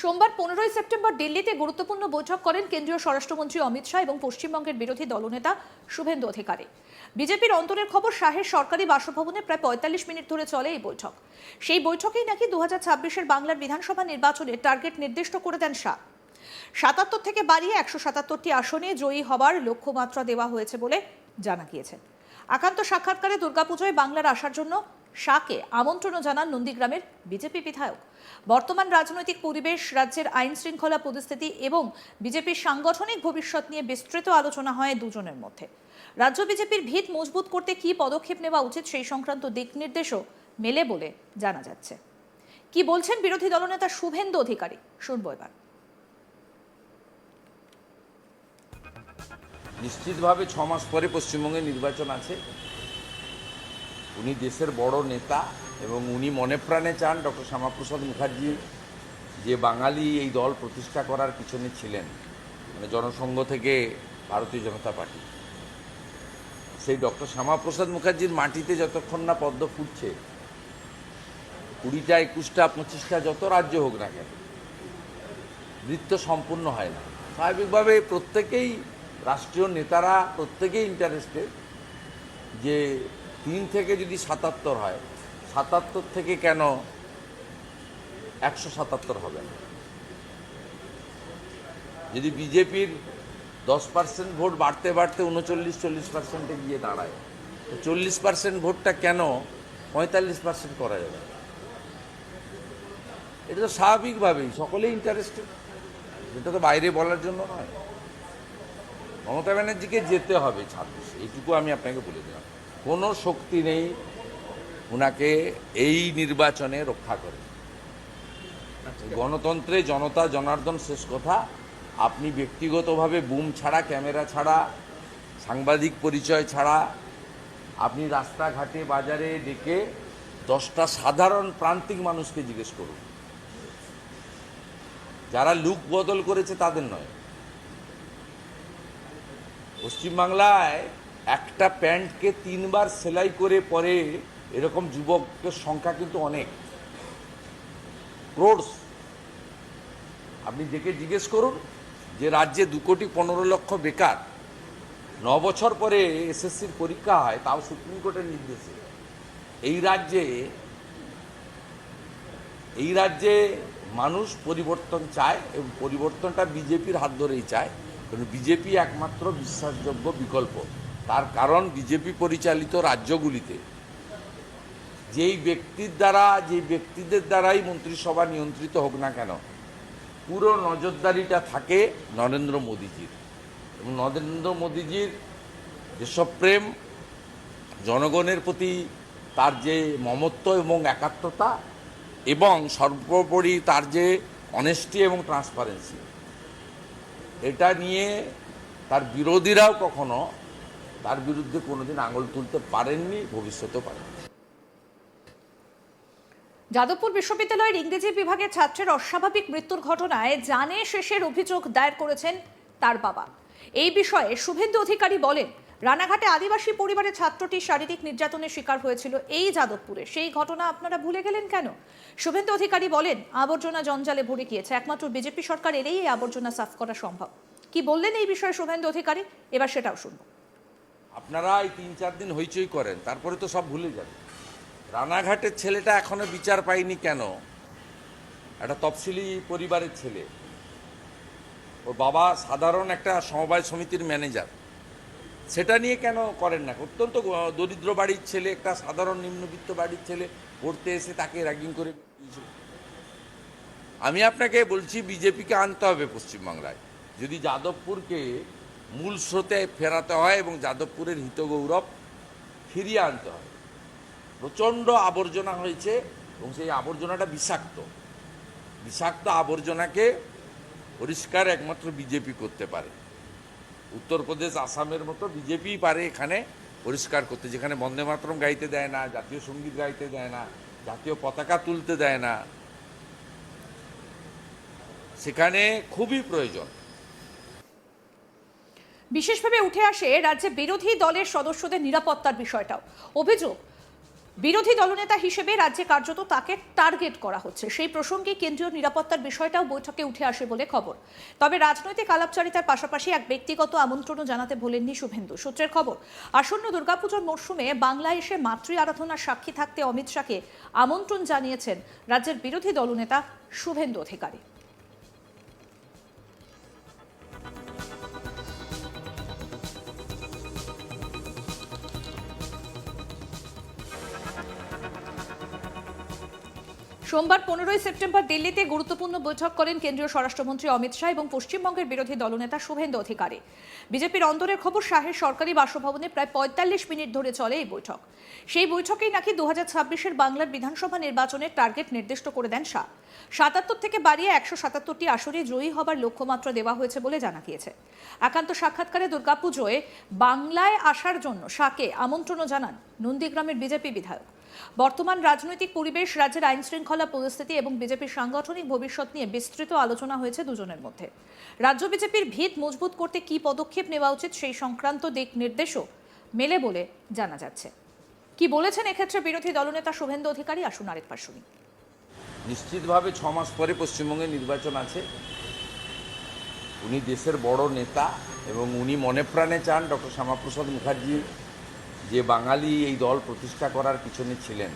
সোমবার পনেরোই সেপ্টেম্বর দিল্লিতে গুরুত্বপূর্ণ বৈঠক করেন কেন্দ্রীয় স্বরাষ্ট্রমন্ত্রী অমিত শাহ এবং পশ্চিমবঙ্গের বিরোধী দলনেতা শুভেন্দু অধিকারী। বিজেপির অন্তরের খবর, শাহের সরকারি বাসভবনে প্রায় পঁয়তাল্লিশ মিনিট ধরে চলে এই বৈঠক। সেই বৈঠকেই নাকি দু হাজার বাংলার বিধানসভা নির্বাচনে টার্গেট নির্দিষ্ট করে দেন শাহ। সাতাত্তর থেকে বাড়িয়ে একশো সাতাত্তরটি আসনে জয়ী হবার লক্ষ্যমাত্রা দেওয়া হয়েছে বলে জানা গিয়েছে। একান্ত সাক্ষাৎকারে দুর্গাপুজোয় বাংলার আসার জন্য শাহকে আমন্ত্রণও জানান নন্দীগ্রামের বিজেপি বিধায়ক। বর্তমান রাজনৈতিক পরিবেশ, রাজ্যের আইন শৃঙ্খলা পরিস্থিতি এবং বিজেপির সাংগঠনিক ভবিষ্যৎ নিয়ে বিস্তৃত আলোচনা হয় দুজনের মধ্যে। রাজ্য বিজেপির ভিত মজবুত করতে কি পদক্ষেপ নেওয়া উচিত সেই সংক্রান্ত দিক নির্দেশও মেলে বলে জানা যাচ্ছে। কি বলছেন বিরোধী দলনেতা শুভেন্দু অধিকারী? শুনব এবার। নিশ্চিতভাবে ছ মাস পরে পশ্চিমবঙ্গে নির্বাচন আছে। উনি দেশের বড় নেতা এবং উনি মনে প্রাণে চান ডক্টর শ্যামাপ্রসাদ মুখার্জি যে বাঙালি এই দল প্রতিষ্ঠা করার পিছনে ছিলেন মানে জনসংঘ থেকে ভারতীয় জনতা পার্টি। সেই ডক্টর শ্যামাপ্রসাদ মুখার্জির মাটিতে যতক্ষণ না পদ্ম ফুটছে, কুড়িটা, একুশটা, পঁচিশটা যত রাজ্য হোক না কেন, নৃত্য সম্পূর্ণ হয় না। স্বাভাবিকভাবে প্রত্যেকেই রাষ্ট্রীয় নেতারা, প্রত্যেকেই ইন্টারেস্টেড যে তিন থেকে যদি সাতাত্তর হয়, সাতাত্তর থেকে কেন একশো সাতাত্তর হবে না? যদি বিজেপির দশ পার্সেন্ট ভোট বাড়তে বাড়তে উনচল্লিশ, চল্লিশ পার্সেন্টে গিয়ে দাঁড়ায়, তো চল্লিশ পার্সেন্ট ভোটটা কেন পঁয়তাল্লিশ পার্সেন্ট করা যাবে? এটা তো স্বাভাবিকভাবেই, সকলেই ইন্টারেস্টেড এটা তো বাইরে বলার জন্য নয়। মমতা ব্যানার্জিকে যেতে হবে ছাব্বিশ, এইটুকু আমি আপনাকে বলে দিলাম। কোনো শক্তি নেই ওনাকে এই নির্বাচনে রক্ষা করে। গণতন্ত্রে জনতা জনার্দন শেষ কথা। আপনি ব্যক্তিগতভাবে বুম ছাড়া ক্যামেরা ছাড়া সাংবাদিক পরিচয় ছাড়া আপনি রাস্তাঘাটে বাজারে ডেকে দশটা সাধারণ প্রান্তিক মানুষকে জিজ্ঞেস করুন। যারা লুক বদল করেছে তাদের নয়। পশ্চিমবাংলায় একটা প্যান্টকে তিনবার সেলাই করে পরে এরকম যুবকের সংখ্যা কিন্তু অনেক। ক্রোডস। আপনি দেখে জিজ্ঞেস করুন যে রাজ্যে দু কোটি পনেরো লক্ষ বেকার। ন বছর পরে এসএসসির পরীক্ষা হয়, তাও সুপ্রিম কোর্টের নির্দেশে। এই রাজ্যে এই রাজ্যে মানুষ পরিবর্তন চায় এবং পরিবর্তনটা বিজেপির হাত ধরেই চায়। কারণ বিজেপি একমাত্র বিশ্বাসযোগ্য বিকল্প। তার কারণ বিজেপি পরিচালিত রাজ্যগুলিতে। যেই ব্যক্তির দ্বারা, যেই ব্যক্তিদের দ্বারাই মন্ত্রিসভা নিয়ন্ত্রিত হোক না কেন, পুরো নজরদারিটা থাকে নরেন্দ্র মোদীজির। এবং নরেন্দ্র মোদীজির যেসব প্রেম জনগণের প্রতি তার যে মমত্ব এবং একাত্মতা, এবং সর্বোপরি তার যে অনেস্টি এবং ট্রান্সপারেন্সি এটা নিয়ে তার বিরোধীরাও কখনো তার বিরুদ্ধে কোনোদিন আঙুল তুলতে পারেননি, ভবিষ্যতেও পারেন যাদবপুর বিশ্ববিদ্যালয়ের ইংরেজি বিভাগের ছাত্রের অস্বাভাবিক মৃত্যুর ঘটনায় জানে শেষের অভিযোগ দায়ের করেছেন তার বাবা। এই বিষয়ে শুভেন্দু অধিকারী বলেন, রানাঘাটে আদিবাসী পরিবারের ছাত্রটি শারীরিক নির্যাতনের শিকার হয়েছিল এই যাদবপুরে। সেই ঘটনা আপনারা ভুলে গেলেন কেন? শুভেন্দু অধিকারী বলেন, আবর্জনা জঞ্জালে ভরে গিয়েছে। একমাত্র বিজেপি সরকার এলেই আবর্জনা সাফ করা সম্ভব। কি বললেন এই বিষয়ে শুভেন্দু অধিকারী? এবার সেটাও শুনব। আপনারা এই তিন চার দিন হইচই করেন, তারপরে তো সব ভুলে যাবে। রানাঘাটের ছেলেটা এখনও বিচার পায়নি কেন? একটা তফসিলি পরিবারের ছেলে। ওর বাবা সাধারণ একটা সমবায় সমিতির ম্যানেজার। সেটা নিয়ে কেন করেন না? অত্যন্ত দরিদ্র বাড়ির ছেলে, একটা সাধারণ নিম্নবিত্ত বাড়ির ছেলে, পড়তে এসে তাকে র্যাগিং করে। আমি আপনাকে বলছি, বিজেপিকে আনতে হবে পশ্চিমবাংলায়। যদি যাদবপুরকে মূল স্রোতে ফেরাতে হয় এবং যাদবপুরের হিতগৌরব ফিরিয়ে আনতে হয়। প্রচণ্ড আবর্জনা হয়েছে এবং সেই আবর্জনাটা বিষাক্ত। বিষাক্ত আবর্জনাকে পরিষ্কার একমাত্র বিজেপি করতে পারে। উত্তরপ্রদেশ আসামের মতো বিজেপিই পারে এখানে পরিষ্কার করতে। যেখানে বন্দে মাতরম গাইতে দেয় না, জাতীয় সংগীত গাইতে দেয় না, জাতীয় পতাকা তুলতে দেয় না। সেখানে খুবই প্রয়োজন। বিশেষভাবে উঠে আসে রাজ্যে বিরোধী দলের সদস্যদের নিরাপত্তার বিষয়টাও। অভিযোগ, বিরোধী দলনেতা হিসেবে রাজ্যে কার্যত তাকে টার্গেট করা হচ্ছে। সেই প্রসঙ্গে কেন্দ্রীয় নিরাপত্তার বিষয়টাও বৈঠকে উঠে আসে বলে খবর। তবে রাজনৈতিক আলাপচারিতার পাশাপাশি এক ব্যক্তিগত আমন্ত্রণও জানাতে ভোলেননি শুভেন্দু। সূত্রের খবর, আসন্ন দুর্গাপুজোর মরশুমে বাংলায় এসে মাতৃ আরাধনার সাক্ষী থাকতে অমিত শাহকে আমন্ত্রণ জানিয়েছেন রাজ্যের বিরোধী দলনেতা শুভেন্দু অধিকারী। সোমবার পনেরোই সেপ্টেম্বর দিল্লিতে গুরুত্বপূর্ণ বৈঠক করেন কেন্দ্রীয় স্বরাষ্ট্রমন্ত্রী অমিত শাহ এবং পশ্চিমবঙ্গের বিরোধী দলনেতা শুভেন্দু অধিকারী। বিজেপির অন্তরের খবর, শাহের সরকারি বাসভবনে প্রায় পঁয়তাল্লিশ মিনিট ধরে চলে এই বৈঠক। সেই বৈঠকেই নাকি দু হাজার বাংলার বিধানসভা নির্বাচনের টার্গেট নির্দিষ্ট করে দেন শাহ। সাতাত্তর থেকে বাড়িয়ে একশো সাতাত্তরটি আসরে জয়ী হবার লক্ষ্যমাত্রা দেওয়া হয়েছে বলে জানা গিয়েছে। একান্ত সাক্ষাৎকারে দুর্গাপুজোয় বাংলায় আসার জন্য শাহকে আমন্ত্রণও জানান নন্দীগ্রামের বিজেপি বিধায়ক। বর্তমান রাজনৈতিক পরিবেশ, রাজ্যের আইন শৃঙ্খলা পরিস্থিতি এবং বিজেপির সাংগঠনিক ভবিষ্যৎ নিয়ে বিস্তৃত আলোচনা হয়েছে দুজনের মধ্যে। রাজ্য বিজেপির ভিত মজবুত করতে কি পদক্ষেপ নেওয়া উচিত সেই সংক্রান্ত দিক নির্দেশও মেলে বলে জানা যাচ্ছে। কি বলেছেন এক্ষেত্রে বিরোধী দলনেতা শুভেন্দু অধিকারী? আসুন আরেকবার শুনি। নিশ্চিতভাবে ছ মাস পরে পশ্চিমবঙ্গে নির্বাচন আছে। উনি দেশের বড় নেতা এবং উনি মনে প্রাণে চান ডক্টর শ্যামাপ্রসাদ মুখার্জি যে বাঙালি এই দল প্রতিষ্ঠা করার পিছনে ছিলেন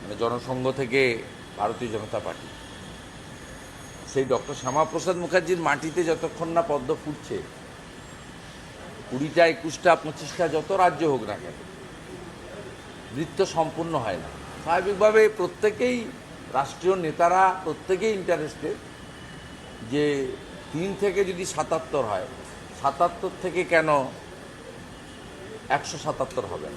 মানে জনসংঘ থেকে ভারতীয় জনতা পার্টি, সেই ডক্টর শ্যামাপ্রসাদ মুখার্জির মাটিতে যতক্ষণ না পদ্ম ফুটছে, কুড়িটা, একুশটা, পঁচিশটা যত রাজ্য হোক না কেন, নৃত্য সম্পূর্ণ হয় না। স্বাভাবিকভাবে প্রত্যেকেই রাষ্ট্রীয় নেতারা, প্রত্যেকেই ইন্টারেস্টেড যে তিন থেকে যদি সাতাত্তর হয়, সাতাত্তর থেকে কেন একশো সাতাত্তর হবে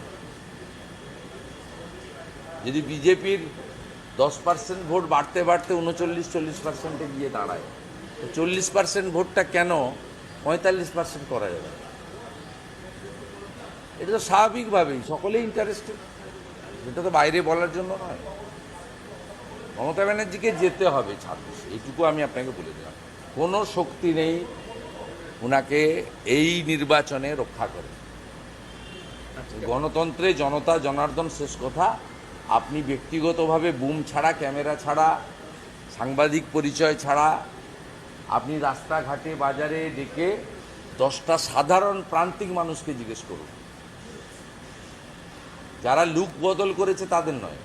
যদি বিজেপির দশ পার্সেন্ট ভোট বাড়তে বাড়তে উনচল্লিশ, চল্লিশ পার্সেন্টে গিয়ে দাঁড়ায়, তো চল্লিশ পার্সেন্ট ভোটটা কেন পঁয়তাল্লিশ পার্সেন্ট করা যাবে? এটা তো স্বাভাবিকভাবেই, সকলেই ইন্টারেস্টেড এটা তো বাইরে বলার জন্য নয়। মমতা ব্যানার্জিকে যেতে হবে ছাব্বিশ, এইটুকু আমি আপনাকে বলে দিলাম। কোনো শক্তি নেই ওনাকে এই নির্বাচনে রক্ষা করে গণতন্ত্রে জনতা জনার্দন শেষ কথা। আপনি ব্যক্তিগতভাবে বুম ছাড়া, ক্যামেরা ছাড়া, সাংবাদিক পরিচয় ছাড়া, আপনি রাস্তাঘাটে, বাজারে ডেকে দশটা সাধারণ প্রান্তিক মানুষকে জিজ্ঞেস করুন। যারা লুক বদল করেছে তাদের নয়।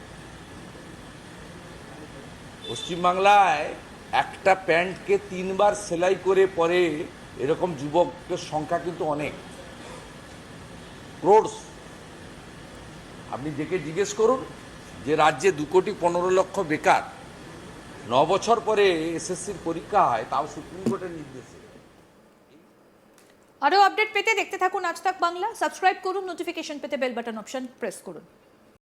পশ্চিমবাংলায় একটা প্যান্টকে তিনবার সেলাই করে পরে এরকম যুবকের সংখ্যা কিন্তু অনেক। ক্রোডস আপনি দেখে জিজ্ঞেস করুন, যে রাজ্যে দু কোটি পনেরো লক্ষ বেকার, ন বছর পরে এসএসসির পরীক্ষা হয়, তাও সুপ্রিম কোর্টের নির্দেশে। আরও আপডেট পেতে দেখতে থাকুন আজ তাক বাংলা। সাবস্ক্রাইব করুন, নোটিফিকেশন পেতে বেল বাটন অপশন প্রেস করুন।